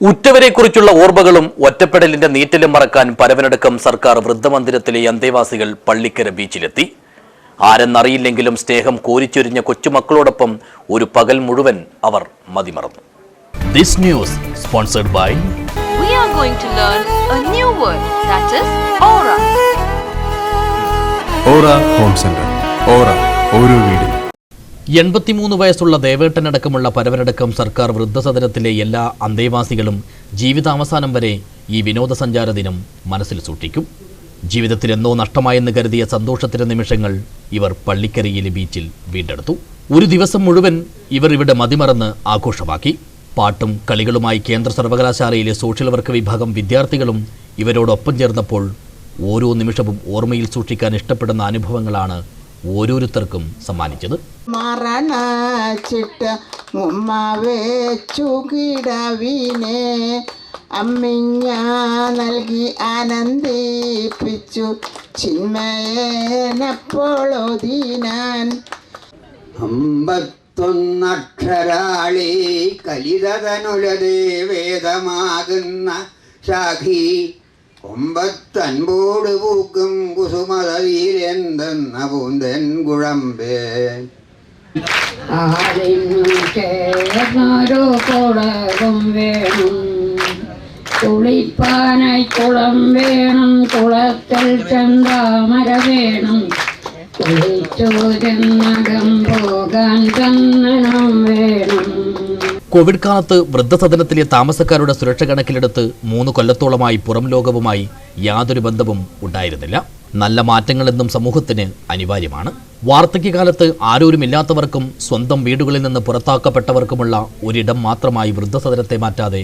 ഉറ്റവരെക്കുറിച്ചുള്ള ഓർമ്മകളും ഒറ്റപ്പെടലിന്റെ നീറ്റലും മറക്കാൻ പരവനടക്കം സർക്കാർ വൃദ്ധമന്ദിരത്തിലെ അന്തേവാസികൾ പള്ളിക്കര ബീച്ചിലെത്തി. ആരെന്നറിയില്ലെങ്കിലും സ്നേഹം കോരിച്ചൊരിഞ്ഞ കൊച്ചുമക്കളോടൊപ്പം ഒരു പകൽ മുഴുവൻ അവർ മതിമറന്നു. This news sponsored by we are going to learn a new word that is aura. Aura home centre Aura ഓരോ വീടും എൺപത്തിമൂന്ന് വയസ്സുള്ള ദേവേട്ടനടക്കമുള്ള പരവരടക്കം സർക്കാർ വൃദ്ധസദനത്തിലെ എല്ലാ അന്തേവാസികളും ജീവിതാവസാനം വരെ ഈ വിനോദസഞ്ചാര ദിനം മനസ്സിൽ സൂക്ഷിക്കും. ജീവിതത്തിൽ എന്നോ നഷ്ടമായെന്ന് കരുതിയ സന്തോഷത്തിന്റെ നിമിഷങ്ങൾ ഇവർ പള്ളിക്കരയിലെ ബീച്ചിൽ വീണ്ടെടുത്തു. ഒരു ദിവസം മുഴുവൻ ഇവർ ഇവിടെ മതിമറന്ന് ആഘോഷമാക്കി. പാട്ടും കളികളുമായി കേന്ദ്ര സർവകലാശാലയിലെ സോഷ്യൽ വർക്ക് വിഭാഗം വിദ്യാർത്ഥികളും ഇവരോടൊപ്പം ചേർന്നപ്പോൾ ഓരോ നിമിഷവും ഓർമ്മയിൽ സൂക്ഷിക്കാൻ ഇഷ്ടപ്പെടുന്ന അനുഭവങ്ങളാണ് ഓരോരുത്തർക്കും സമ്മാനിച്ചത്. മറണച്ചിട്ട് ഉമ്മ വെച്ചു കിടവിനെ അമ്മിഞ്ഞ നൽകി ആനന്ദിപ്പിച്ചു ചിന്മയനെപ്പോഴൊതിനാൻ അമ്പത്തൊന്നക്ഷരാളി വേദമാകുന്ന ശാഖി കൊമ്പത്തൻപോട് പൂക്കും കുസുമതയിലെന്തെന്ന പൂന്തൻ കുഴമ്പേ. ചേർന്നൊരു കുളകം വേണം. കുളിപ്പാനായി കുളം വേണം കുളത്തിൽ ചെന്താമര വേണം. കുളിച്ചു ചെന്നകം പോകാൻ ചന്ദനം വേണം. കോവിഡ് കാലത്ത് വൃദ്ധസദനത്തിലെ താമസക്കാരുടെ സുരക്ഷ കണക്കിലെടുത്ത് മൂന്ന് കൊല്ലത്തോളമായി പുറം ലോകവുമായി യാതൊരു ബന്ധവും ഉണ്ടായിരുന്നില്ല. നല്ല മാറ്റങ്ങളെന്നും സമൂഹത്തിന് അനിവാര്യമാണ്. വാർദ്ധക്യകാലത്ത് ആരോരുമില്ലാത്തവർക്കും സ്വന്തം വീടുകളിൽ നിന്ന് പുറത്താക്കപ്പെട്ടവർക്കുമുള്ള ഒരിടം മാത്രമായി വൃദ്ധസദനത്തെ മാറ്റാതെ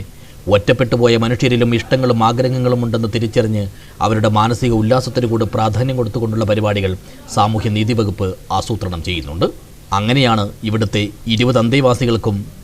ഒറ്റപ്പെട്ടുപോയ മനുഷ്യരിലും ഇഷ്ടങ്ങളും ആഗ്രഹങ്ങളും ഉണ്ടെന്ന് തിരിച്ചറിഞ്ഞ് അവരുടെ മാനസിക ഉല്ലാസത്തിന് കൂടെ പ്രാധാന്യം കൊടുത്തുകൊണ്ടുള്ള പരിപാടികൾ സാമൂഹ്യ നീതി വകുപ്പ് ആസൂത്രണം ചെയ്യുന്നുണ്ട്. അങ്ങനെയാണ് ഇവിടുത്തെ ഇരുപത് അന്തേവാസികൾക്കും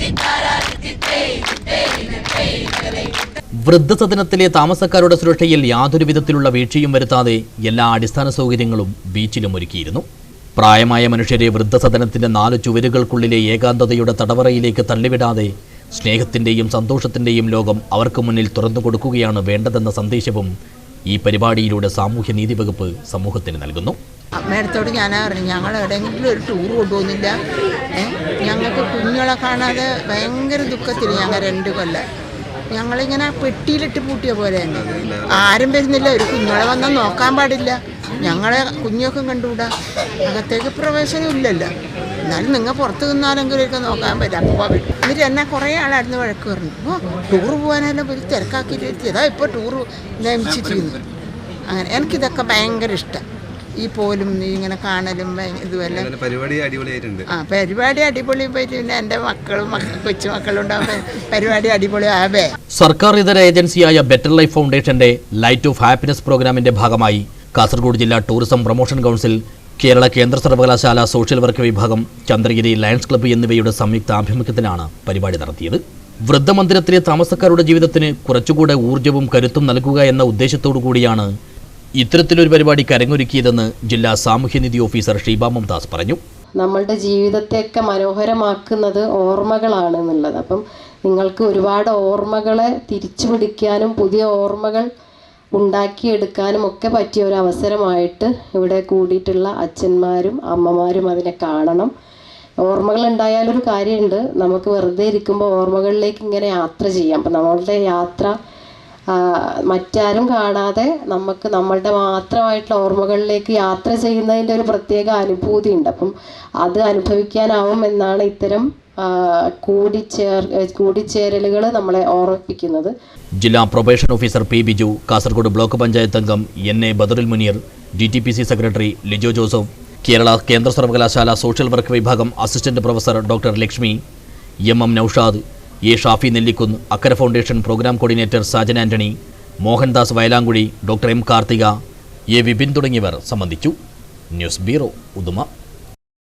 വൃദ്ധസദനത്തിലെ താമസക്കാരുടെ സുരക്ഷയിൽ യാതൊരു വിധത്തിലുള്ള വീഴ്ചയും വരുത്താതെ എല്ലാ അടിസ്ഥാന സൗകര്യങ്ങളും ബീച്ചിലും ഒരുക്കിയിരുന്നു. പ്രായമായ മനുഷ്യരെ വൃദ്ധസദനത്തിന്റെ നാല് ചുവരുകൾക്കുള്ളിലെ ഏകാന്തതയുടെ തടവറയിലേക്ക് തള്ളിവിടാതെ സ്നേഹത്തിന്റെയും സന്തോഷത്തിന്റെയും ലോകം അവർക്ക് മുന്നിൽ തുറന്നു കൊടുക്കുകയാണ് വേണ്ടതെന്ന സന്ദേശവും ഈ പരിപാടിയിലൂടെ സാമൂഹ്യ നീതി വകുപ്പ് സമൂഹത്തിന് നൽകുന്നു. നേരത്തോട് ഞാൻ പറഞ്ഞു ഞങ്ങൾ എവിടെയെങ്കിലും ഒരു ടൂർ കൊണ്ടുപോകുന്നില്ല. ഞങ്ങൾക്ക് കുഞ്ഞുങ്ങളെ കാണാതെ ഭയങ്കര ദുഃഖത്തിൽ ഞങ്ങൾ രണ്ട് കൊല്ലം. ഞങ്ങളിങ്ങനെ പെട്ടിയിലിട്ട് പൂട്ടിയ പോലെ തന്നെ. ആരും വരുന്നില്ല. ഒരു കുഞ്ഞുങ്ങളെ വന്നാൽ നോക്കാൻ പാടില്ല. ഞങ്ങളെ കുഞ്ഞൊക്കെ കണ്ടുകൂടാ. അകത്തേക്ക് പ്രവേശനം ഇല്ലല്ലോ. എന്നാലും നിങ്ങൾ പുറത്ത് നിന്നാലെങ്കിലും ഒക്കെ നോക്കാൻ പറ്റില്ല. അപ്പോൾ എന്നിട്ട് എന്നെ കുറേ ആളായിരുന്നു വഴക്ക് പറഞ്ഞു. അപ്പോൾ ടൂർ പോകാനെല്ലാം ഒരു തിരക്കാക്കിയിട്ട് എത്തിയതാ ഇപ്പോൾ ടൂർ നിയമിച്ചിട്ടിരുന്നു അങ്ങനെ എനിക്കിതൊക്കെ ഭയങ്കര ഇഷ്ടം. ഈ പോലും നീ ഇങ്ങനെ കാണലും ഇതുമെല്ലാം പരിപാടി അടിപൊളിയായിട്ടുണ്ട്. ആ പരിപാടി അടിപൊളി പിന്നെ എന്റെ മക്കളും മക്ക കൊച്ചുമക്കളും ഉണ്ടാവും പരിപാടി അടിപൊളി ആവേ. സർക്കാർ ഇതര ഏജൻസിയായ ബെറ്റർ ലൈഫ് ഫൗണ്ടേഷന്റെ ലൈറ്റ് ഓഫ് ഹാപ്പിനെസ് പ്രോഗ്രാമിന്റെ ഭാഗമായി കാസർഗോഡ് ജില്ലാ ടൂറിസം പ്രൊമോഷൻ കൗൺസിൽ കേരള കേന്ദ്ര സർവകലാശാല സോഷ്യൽ വർക്ക് വിഭാഗം ചന്ദ്രഗിരി ലയൺസ് ക്ലബ്ബ് എന്നിവയുടെ സംയുക്ത ആഭിമുഖ്യത്തിലാണ് പരിപാടി നടത്തിയത്. വൃദ്ധമന്ദിരത്തിലെ താമസക്കാരുടെ ജീവിതത്തിന് കുറച്ചുകൂടെ ഊർജവും കരുത്തും നൽകുക എന്ന ഉദ്ദേശത്തോടു കൂടിയാണ് ഇത്തരത്തിലൊരു പരിപാടി കരങ്ങൊരുക്കിയതെന്ന് ജില്ലാ സാമൂഹ്യനിധി ഓഫീസർ ഷീബ മംതാസ് പറഞ്ഞു. നമ്മളുടെ ജീവിതത്തെയൊക്കെ മനോഹരമാക്കുന്നത് ഓർമ്മകളാണ് എന്നുള്ളത്. അപ്പം നിങ്ങൾക്ക് ഒരുപാട് ഓർമ്മകളെ തിരിച്ചു പിടിക്കാനും പുതിയ ഓർമ്മകൾ ഉണ്ടാക്കിയെടുക്കാനും ഒക്കെ പറ്റിയ ഒരു അവസരമായിട്ട് ഇവിടെ കൂടിയിട്ടുള്ള അച്ഛന്മാരും അമ്മമാരും അതിനെ കാണണം. ഓർമ്മകൾ ഉണ്ടായാലൊരു കാര്യമുണ്ട്. നമുക്ക് വെറുതെ ഇരിക്കുമ്പോൾ ഓർമ്മകളിലേക്ക് ഇങ്ങനെ യാത്ര ചെയ്യാം. അപ്പം നമ്മളുടെ യാത്ര മറ്റാരും കാണാതെ നമുക്ക് നമ്മളുടെ മാത്രമായിട്ടുള്ള ഓർമ്മകളിലേക്ക് യാത്ര ചെയ്യുന്നതിന്റെ ഒരു പ്രത്യേക അനുഭൂതി ഉണ്ട് അപ്പം അത് അനുഭവിക്കാനാവും എന്നാണ് ഇത്തരം കൂടിച്ചേരലുകൾ നമ്മളെ ഓർമ്മിപ്പിക്കുന്നത്. ജില്ലാ probation officer P Biju Kasaragod block panchayat അംഗം N A Badarul Muneer D T P C secretary Lijo Joseph Kerala കേന്ദ്ര സർവകലാശാല സോഷ്യൽ വർക്ക് വിഭാഗം assistant professor doctor Lakshmi M M Noushad A Shafi Nellikkunnu Akkara foundation programme coordinator Sajan Antony Mohandas Vayalamkuzhi doctor M Karthika A Vipin തുടങ്ങിയവർ സംബന്ധിച്ചു. News bureau Uduma.